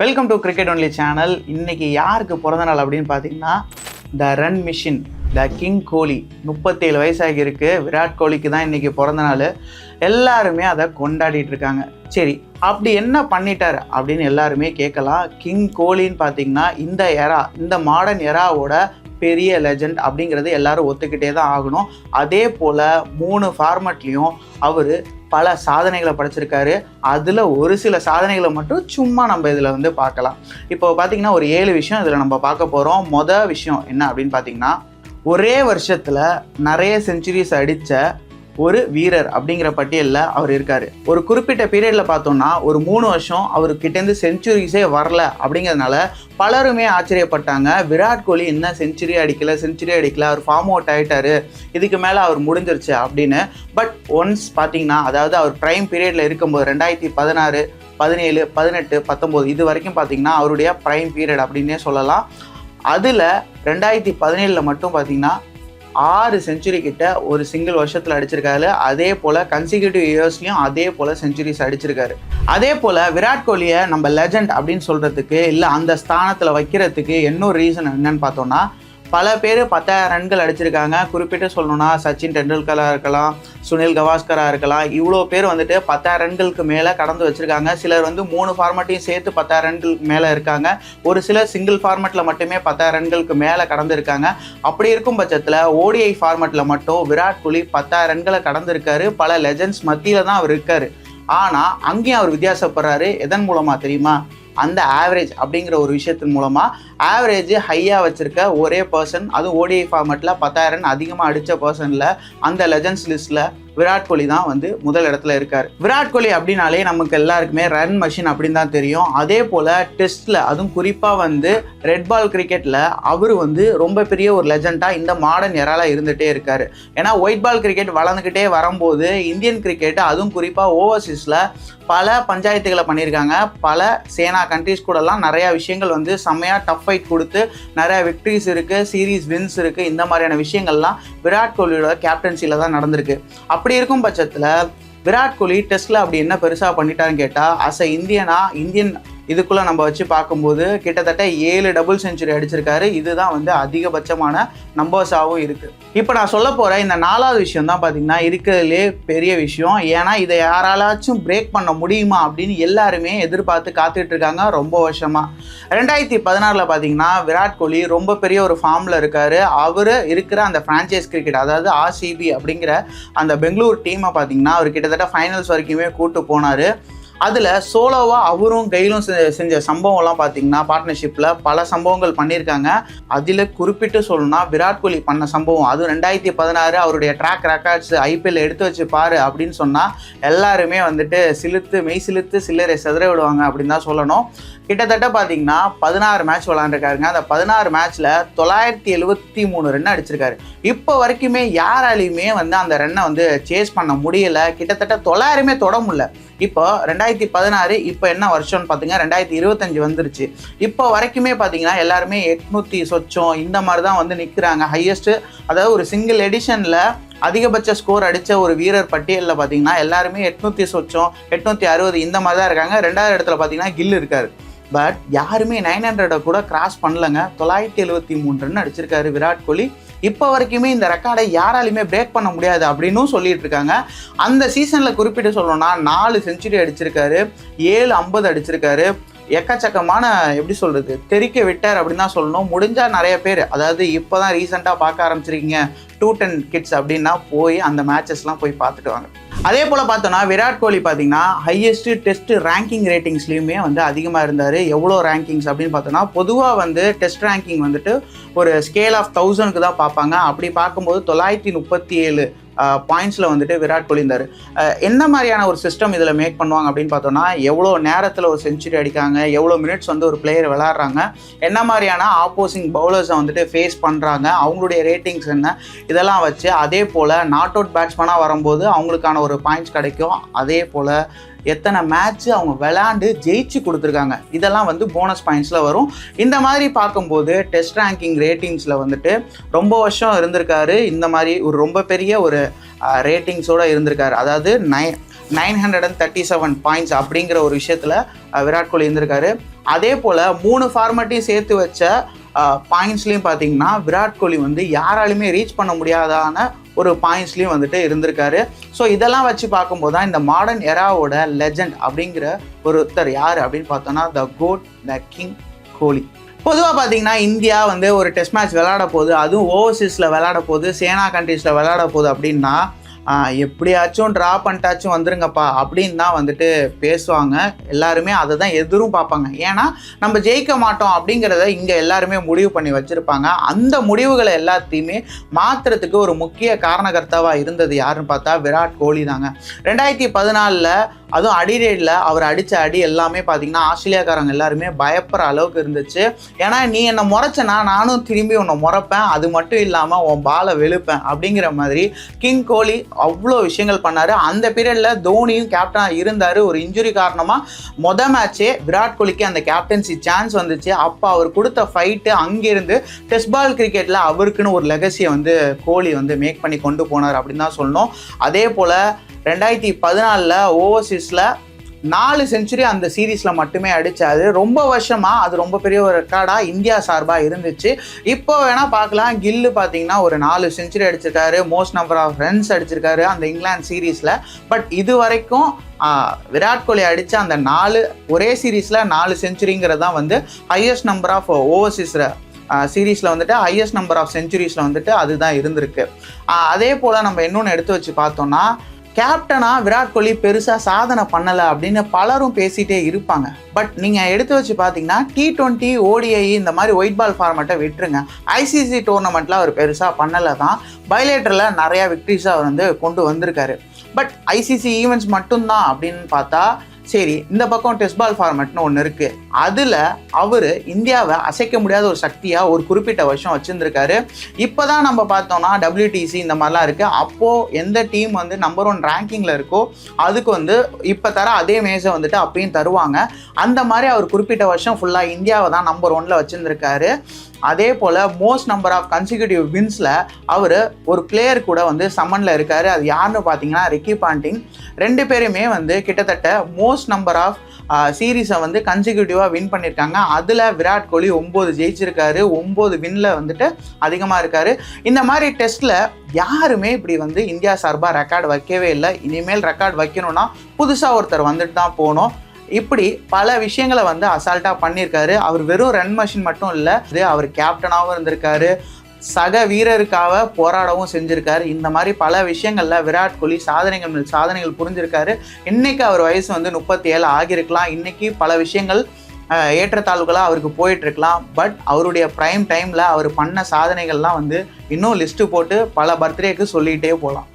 Welcome to cricket only channel இன்னைக்கு யாருக்கு பிறந்த நாள் அப்படின்னு பார்த்தீங்கன்னா the run machine the king Kohli. முப்பத்தேழு வயசாகி இருக்கு விராட் கோலிக்கு தான் இன்னைக்கு பிறந்த நாள். எல்லாருமே அதை கொண்டாடிட்டு இருக்காங்க. சரி அப்படி என்ன பண்ணிட்டார் அப்படின்னு எல்லாருமே கேட்கலாம். கிங் கோலின்னு பார்த்தீங்கன்னா இந்த எரா இந்த மாடர்ன் எராவோட பெரிய லெஜண்ட் அப்படிங்கிறது எல்லாரும் ஒத்துக்கிட்டே தான் ஆகணும். அதே போல் மூணு ஃபார்மட்லேயும் அவர் பல சாதனைகளை படைச்சிருக்காரு. அதில் ஒரு சில சாதனைகளை மட்டும் சும்மா நம்ம இதில் வந்து பார்க்கலாம். இப்போ பார்த்தீங்கன்னா ஒரு ஏழு விஷயம் இதில் நம்ம பார்க்க போகிறோம் மொதல் விஷயம் என்ன அப்படின்னு பார்த்தீங்கன்னா ஒரே வருஷத்தில் நிறைய செஞ்சுரிஸ் அடித்த ஒரு வீரர் அப்படிங்கிற பட்டியலில் அவர் இருக்கார். ஒரு குறிப்பிட்ட பீரியடில் பார்த்தோம்னா ஒரு மூணு வருஷம் அவர்கிட்டேருந்து செஞ்சுரிஸே வரல அப்படிங்கிறதுனால பலருமே ஆச்சரியப்பட்டாங்க. விராட் கோலி என்ன செஞ்சுரி அடிக்கல செஞ்சுரி அடிக்கல அவர் ஃபார்ம் அவுட் ஆகிட்டாரு இதுக்கு மேலே அவர் முடிஞ்சிருச்சு அப்படின்னு. பட் ஒன்ஸ் பார்த்தீங்கன்னா அதாவது அவர் ப்ரைம் பீரியடில் இருக்கும்போது ரெண்டாயிரத்தி பதினாறு பதினேழு பதினெட்டு பத்தொம்போது இது வரைக்கும் பார்த்தீங்கன்னா அவருடைய ப்ரைம் பீரியட் அப்படின்னே சொல்லலாம். அதில் ரெண்டாயிரத்தி பதினேழில் மட்டும் பார்த்தீங்கன்னா ஆறு செஞ்சுரி கிட்ட ஒரு சிங்கிள் வருஷத்தில் அடிச்சிருக்காரு. அதே போல் கன்சிக்யூட்டிவ் இயர்ஸ்லையும் அதே போல் செஞ்சுரிஸ் அடிச்சிருக்காரு. அதே போல் விராட் கோலியை நம்ம லெஜண்ட் அப்படின்னு சொல்கிறதுக்கு இல்லை அந்த ஸ்தானத்தில் வைக்கிறதுக்கு இன்னொரு ரீசன் என்னன்னு பார்த்தோம்னா பல பேர் பத்தாயிரம் ரன்கள் அடிச்சிருக்காங்க. குறிப்பிட்டு சொல்லணும்னா சச்சின் டெண்டுல்கராக இருக்கலாம் சுனில் கவாஸ்கராக இருக்கலாம். இவ்வளோ பேர் வந்துட்டு பத்தாயிரம் ரன்களுக்கு மேலே கடந்து வச்சுருக்காங்க. சிலர் வந்து மூணு ஃபார்மட்டையும் சேர்த்து பத்தாயிரம் ரன்களுக்கு மேலே இருக்காங்க. ஒரு சிலர் சிங்கிள் ஃபார்மட்டில் மட்டுமே பத்தாயிரம் ரன்களுக்கு மேலே கடந்துருக்காங்க அப்படி இருக்கும் பட்சத்தில் ஓடிஐ ஃபார்மட்டில் மட்டும் விராட் கோலி பத்தாயிரம் ரன்களை கடந்திருக்காரு பல லெஜண்ட்ஸ் மத்தியில் தான் அவர் இருக்கார். ஆனால் அங்கேயும் அவர் வித்தியாசப்படுறாரு. எதன் மூலமாக தெரியுமா? அந்த ஆவரேஜ் அப்படிங்கிற ஒரு விஷயத்தின் மூலமாக ஆவரேஜ் ஹையாக வச்சுருக்க ஒரே பர்சன் அதுவும் ஓடிஐ ஃபார்மெட்டில் பத்தாயிரம் அதிகமாக அடித்த பர்சனில் அந்த லெஜன்ஸ் லிஸ்ட்டில் விராட் கோலி தான் வந்து முதல் இடத்துல இருக்கார். விராட் கோலி அப்படின்னாலே நமக்கு எல்லாருக்குமே ரன் மஷின் அப்படின்னு தான் தெரியும். அதே போல் டெஸ்ட்டில் அதுவும் குறிப்பாக வந்து ரெட் பால் கிரிக்கெட்டில் அவர் வந்து ரொம்ப பெரிய ஒரு லெஜண்டாக இந்த மாடர்ன் எராலாக இருந்துகிட்டே இருக்கார். ஏன்னா ஒயிட் பால் கிரிக்கெட் வளர்ந்துக்கிட்டே வரும்போது இந்தியன் கிரிக்கெட் அதுவும் குறிப்பாக ஓவர்சீஸில் பல பஞ்சாயத்துகளை பண்ணியிருக்காங்க. பல சேனா கண்ட்ரிஸ் கூடலாம் நிறையா விஷயங்கள் வந்து செம்மையாக டஃப் ஃபைட் கொடுத்து நிறையா விக்ட்ரிஸ் இருக்குது சீரீஸ் வின்ஸ் இருக்குது இந்த மாதிரியான விஷயங்கள்லாம் விராட் கோலியோட கேப்டன்சியில் தான் நடந்திருக்கு. அப்படி இருக்கும் பட்சத்தில் விராட் கோலி டெஸ்ட்டில் அப்படி என்ன பெருசாக பண்ணிட்டான்னு கேட்டால் அஸ் அ இந்தியனா இந்தியன் இதுக்குள்ளே நம்ம வச்சு பார்க்கும்போது கிட்டத்தட்ட ஏழு டபுள் செஞ்சுரி அடிச்சிருக்காரு. இதுதான் வந்து அதிகபட்சமான நம்பர்ஸாகவும் இருக்குது இப்போ நான் சொல்ல போகிற இந்த நாலாவது விஷயம் தான் பார்த்தீங்கன்னா இருக்கிறதுலே பெரிய விஷயம். ஏன்னா இதை யாராலாச்சும் பிரேக் பண்ண முடியுமா அப்படின்னு எல்லாருமே எதிர்பார்த்து காத்துட்டு இருக்காங்க ரொம்ப வருஷமாக ரெண்டாயிரத்தி பதினாறில் பார்த்தீங்கன்னா விராட் கோலி ரொம்ப பெரிய ஒரு ஃபார்மில் இருக்கார். அவர் இருக்கிற அந்த ஃப்ரான்ச்சைஸ் கிரிக்கெட் அதாவது ஆர்சிபி அப்படிங்கிற அந்த பெங்களூர் டீமை பார்த்தீங்கன்னா அவர் கிட்டத்தட்ட ஃபைனல்ஸ் வரைக்குமே கூட்டு போனார். அதில் சோலோவாக அவரும் கையிலும் செ- செஞ்ச சம்பவம்லாம் பார்த்தீங்கன்னா பார்ட்னர்ஷிப்பில் பல சம்பவங்கள் பண்ணியிருக்காங்க. அதில் குறிப்பிட்டு சொல்லணும்னா விராட் கோலி பண்ண சம்பவம் அதுவும் ரெண்டாயிரத்தி பதினாறு அவருடைய ட்ராக் ரெக்கார்ட்ஸ் ஐபிஎல் எடுத்து வச்சு பாரு அப்படின்னு சொன்னால் எல்லாருமே வந்துட்டு சிலுத்து மெய் சிலுத்து சில்லறை செதற விடுவாங்க அப்படின்னு தான் சொல்லணும். கிட்டத்தட்ட பார்த்தீங்கன்னா பதினாறு மேட்ச் விளாண்டுருக்காருங்க அந்த பதினாறு மேட்ச்சில் தொள்ளாயிரத்தி எழுபத்தி மூணு ரன் அடிச்சிருக்காரு. இப்போ வரைக்குமே யாராலையுமே வந்து அந்த ரன்னை வந்து சேஸ் பண்ண முடியல. கிட்டத்தட்ட தொள்ளாயிரமே தொட முடியல. இப்போ ரெண்டாயிரத்தி பதினாறு இப்போ என்ன வருஷம்னு பார்த்தீங்கன்னா ரெண்டாயிரத்தி இருபத்தஞ்சு வந்துருச்சு. இப்போ வரைக்குமே பார்த்தீங்கன்னா எல்லாருமே எட்நூற்றி சொச்சம் இந்த மாதிரி தான் வந்து நிற்கிறாங்க ஹையஸ்ட்டு அதாவது ஒரு சிங்கிள் எடிஷனில் அதிகபட்ச ஸ்கோர் அடித்த ஒரு வீரர் பட்டியலில் பார்த்தீங்கன்னா எல்லாருமே எட்நூற்றி சொச்சம் எட்நூற்றி அறுபது இந்த மாதிரி தான் இருக்காங்க. ரெண்டாவது இடத்துல பார்த்தீங்கன்னா கில் இருக்காரு. பட் யாருமே நைன் ஹண்ட்ரடை கூட கிராஸ் பண்ணலங்க. தொள்ளாயிரத்தி எழுபத்தி மூணு ரன் அடிச்சிருக்காரு விராட் கோலி. இப்போ வரைக்குமே இந்த ரெக்கார்டை யாராலையுமே பிரேக் பண்ண முடியாது அப்படின்னும் சொல்லிட்டு இருக்காங்க. அந்த சீசனில் குறிப்பிட்டு சொல்லணும்னா நாலு செஞ்சுரி அடிச்சிருக்காரு ஏழு ஐம்பது அடிச்சிருக்காரு. எக்கச்சக்கமான எப்படி சொல்கிறது தெறிக்க விட்டார் அப்படின்னு தான் சொல்லணும். முடிஞ்சால் நிறைய பேர் அதாவது இப்போ தான் ரீசெண்டாக பார்க்க ஆரம்பிச்சிருக்கீங்க டூ டென் கிட்ஸ் அப்படின்னா போய் அந்த மேட்சஸ்லாம் போய் பார்த்துட்டு வாங்க. அதே போல் பார்த்தோன்னா விராட் கோலி பார்த்தீங்கன்னா ஹையஸ்ட் டெஸ்ட் ரேங்கிங் ரேட்டிங்ஸ்லையுமே வந்து அதிகமாக இருந்தார். எவ்வளோ ரேங்கிங்ஸ் அப்படின்னு பார்த்தோன்னா பொதுவாக வந்து டெஸ்ட் ரேங்கிங் வந்துட்டு ஒரு ஸ்கேல் ஆஃப் தௌசண்ட்க்கு தான் பார்ப்பாங்க. அப்படி பார்க்கும்போது தொள்ளாயிரத்தி முப்பத்தி ஏழு பாயிண்ட்ஸில் வந்துட்டு விராட் கோலி இருந்தார். என்ன மாதிரியான ஒரு சிஸ்டம் இதில் மேக் பண்ணுவாங்க அப்படின்னு பார்த்தோன்னா எவ்வளோ நேரத்தில் ஒரு செஞ்சுரி அடிக்காங்க எவ்வளோ மினிட்ஸ் வந்து ஒரு பிளேயர் விளாட்றாங்க என்ன மாதிரியான ஆப்போசிங் பவுலர்ஸை வந்துட்டு ஃபேஸ் பண்ணுறாங்க அவங்களுடைய ரேட்டிங்ஸ் என்ன இதெல்லாம் வச்சு அதே போல் நாட் அவுட் பேட்ஸ்மேனாக வரும்போது அவங்களுக்கான ஒரு பாயிண்ட்ஸ் கிடைக்கும் அதே போல் எத்தனை மேட்ச் அவங்க விளாண்டு ஜெயிச்சு கொடுத்துருக்காங்க. இதெல்லாம் வந்து போனஸ் பாயிண்ட்ஸில் வரும். இந்த மாதிரி பார்க்கும்போது டெஸ்ட் ரேங்கிங் ரேட்டிங்ஸில் வந்துட்டு ரொம்ப வருஷம் இருந்திருக்காரு. இந்த மாதிரி ஒரு ரொம்ப பெரிய ஒரு ரேட்டிங்ஸோடு இருந்திருக்காரு. அதாவது nine nine hundred and thirty seven points அப்படிங்கிற ஒரு விஷயத்தில் விராட் கோலி இருந்திருக்காரு. அதே போல் மூணு ஃபார்மேட்டையும் சேர்த்து வச்ச பாயிண்ட்ஸ்லேயும் பார்த்தீங்கன்னா விராட் கோலி வந்து யாராலுமே ரீச் பண்ண முடியாதான ஒரு பாயிண்ட்ஸ்லையும் வந்துட்டு இருந்திருக்காரு. ஸோ இதெல்லாம் வச்சு பார்க்கும்போது தான் இந்த மாடர்ன் எராவோட லெஜண்ட் அப்படிங்கிற ஒருத்தர் யார் அப்படின்னு பார்த்தோன்னா த கோட் த கிங் கோலி. பொதுவாக பார்த்தீங்கன்னா இந்தியா வந்து ஒரு டெஸ்ட் மேட்ச் விளையாட போகுது. அதுவும் ஓவர்சீஸில் விளையாட போகுது. சேனா கண்ட்ரீஸில் விளையாட போகுது அப்படின்னா எப்படியாச்சும் ட்ரா பண்ணிட்டாச்சும் வந்துருங்கப்பா அப்படின்னு தான் வந்துட்டு பேசுவாங்க. எல்லாருமே அதை தான் எதிரும் பார்ப்பாங்க. ஏன்னா நம்ம ஜெயிக்க மாட்டோம் அப்படிங்கிறத இங்கே எல்லாருமே முடிவு பண்ணி வச்சுருப்பாங்க. அந்த முடிவுகளை எல்லாத்தையுமே மாற்றுறதுக்கு ஒரு முக்கிய காரணகர்த்தாவாக இருந்தது யாருன்னு பார்த்தா விராட் கோலி தாங்க. ரெண்டாயிரத்தி பதினாலில் அதுவும் அடிரேடில் அவர் அடித்த அடி எல்லாமே பார்த்தீங்கன்னா ஆஸ்திரேலியாக்காரங்க எல்லாருமே பயப்படுற அளவுக்கு இருந்துச்சு. ஏன்னா நீ என்னை முறைச்சனா நானும் திரும்பி உன்னை முறைப்பேன். அது மட்டும் இல்லாமல் உன் பாலை வெளுப்பேன் அப்படிங்கிற மாதிரி கிங் கோலி அவ்வளோ விஷயங்கள் பண்ணார். அந்த பீரியடில் தோனியும் கேப்டனாக இருந்தார். ஒரு இன்ஜுரி காரணமாக மொத மேட்ச்சே விராட் கோலிக்கு அந்த கேப்டன்சி சான்ஸ் வந்துச்சு. அப்போ அவர் கொடுத்த ஃபைட்டு அங்கேருந்து டெஸ்ட் பால் கிரிக்கெட்டில் அவருக்குன்னு ஒரு லெகசியை வந்து கோலி வந்து மேக் பண்ணி கொண்டு போனார் அப்படின்னு தான் சொல்லணும். அதே போல் ரெண்டாயிரத்தி பதினாலில் சீரீஸில் நாலு செஞ்சுரி அந்த சீரீஸில் மட்டுமே அடித்தார் ரொம்ப வருஷமாக அது ரொம்ப பெரிய ஒரு ரெக்கார்டாக இந்தியா சார்பாக இருந்துச்சு. இப்போ வேணால் பார்க்கலாம். கில்லு பார்த்தீங்கன்னா ஒரு நாலு செஞ்சுரி அடிச்சிருக்காரு. மோஸ்ட் நம்பர் ஆஃப் ரன்ஸ் அடிச்சிருக்காரு அந்த இங்கிலாந்து சீரீஸில் பட் இது வரைக்கும் விராட் கோலி அடித்த அந்த நாலு ஒரே சீரீஸில் நாலு செஞ்சுரிங்கிறது தான் வந்து ஹையஸ்ட் நம்பர் ஆஃப் ஓவர்சீஸில் சீரீஸில் வந்துட்டு ஹையஸ்ட் நம்பர் ஆஃப் செஞ்சுரிஸில் வந்துட்டு அதுதான் இருந்திருக்கு. அதே போல் நம்ம இன்னொன்று எடுத்து வச்சு பார்த்தோம்னா கேப்டனா விராட் கோலி பெருசாக சாதனை பண்ணலை அப்படின்னு பலரும் பேசிகிட்டே இருப்பாங்க. பட் நீங்கள் எடுத்து வச்சு பார்த்தீங்கன்னா டி ட்வெண்ட்டி ஓடிஐ இந்த மாதிரி ஒயிட் பால் ஃபார்மேட்டை விட்டுருங்க. ஐசிசி டோர்னமெண்ட்டில் அவர் பெருசாக பண்ணலை தான். பைலேட்டரில் நிறையா விக்ட்ரிஸாக அவர் வந்து கொண்டு வந்திருக்காரு. பட் ஐசிசி ஈவெண்ட்ஸ் மட்டும்தான் அப்படின்னு பார்த்தா சரி இந்த பக்கம் டெஸ்ட் பால் ஃபார்மேட்னு ஒன்று இருக்குது அதில் அவர் இந்தியாவை அசைக்க முடியாத ஒரு சக்தியாக ஒரு குறிப்பிட்ட வருஷம் வச்சுருந்துருக்காரு. இப்போ தான் நம்ம பார்த்தோம்னா டபிள்யூடிசி இந்த மாதிரிலாம் இருக்குது அப்போது எந்த டீம் வந்து நம்பர் ஒன் ரேங்கிங்கில் இருக்கோ அதுக்கு வந்து இப்போ தர அதே மேஜை வந்துட்டு அப்பயும் தருவாங்க. அந்த மாதிரி அவர் குறிப்பிட்ட வருஷம் ஃபுல்லாக இந்தியாவை தான் நம்பர் ஒனில் வச்சுருந்துருக்காரு. அதே போல் மோஸ்ட் நம்பர் ஆஃப் கன்சிக்யூட்டிவ் வின்ஸில் அவர் ஒரு பிளேயர் கூட வந்து சம்மனில் இருக்கார். அது யாருன்னு பார்த்தீங்கன்னா ரிக்கி பாண்டிங் ரெண்டு பேருமே வந்து கிட்டத்தட்ட மோஸ்ட் நம்பர் ஆஃப் சீரீஸை வந்து கன்சிக்யூட்டிவாக வின் பண்ணியிருக்காங்க அதில் விராட் கோலி ஒம்பது ஜெயிச்சிருக்காரு. ஒம்பது வின்ல வந்துட்டு அதிகமாக இருக்கார். இந்த மாதிரி டெஸ்ட்டில் யாருமே இப்படி வந்து இந்தியா சார்பாக ரெக்கார்டு வைக்கவே இல்லை. இனிமேல் ரெக்கார்ட் வைக்கணும்னா புதுசாக ஒருத்தர் வந்துட்டு தான் போகணும். இப்படி பல விஷயங்களை வந்து அசால்ட்டாக பண்ணியிருக்காரு. அவர் வெறும் ரன் மஷின் மட்டும் இல்லை இது அவர் கேப்டனாகவும் இருந்திருக்காரு. சக வீரருக்காக போராடவும் செஞ்சுருக்காரு. இந்த மாதிரி பல விஷயங்களில் விராட் கோலி சாதனைகள் மேல் சாதனைகள் புரிஞ்சிருக்காரு. இன்றைக்கி அவர் வயசு வந்து முப்பத்தி ஏழு ஆகியிருக்கலாம். இன்றைக்கி பல விஷயங்கள் ஏற்றத்தாழ்வுகளாக அவருக்கு போயிட்டுருக்கலாம். பட் அவருடைய ப்ரைம் டைமில் அவர் பண்ண சாதனைகள்லாம் வந்து இன்னும் லிஸ்ட்டு போட்டு பல பர்த்டேக்கு சொல்லிகிட்டே போகலாம்.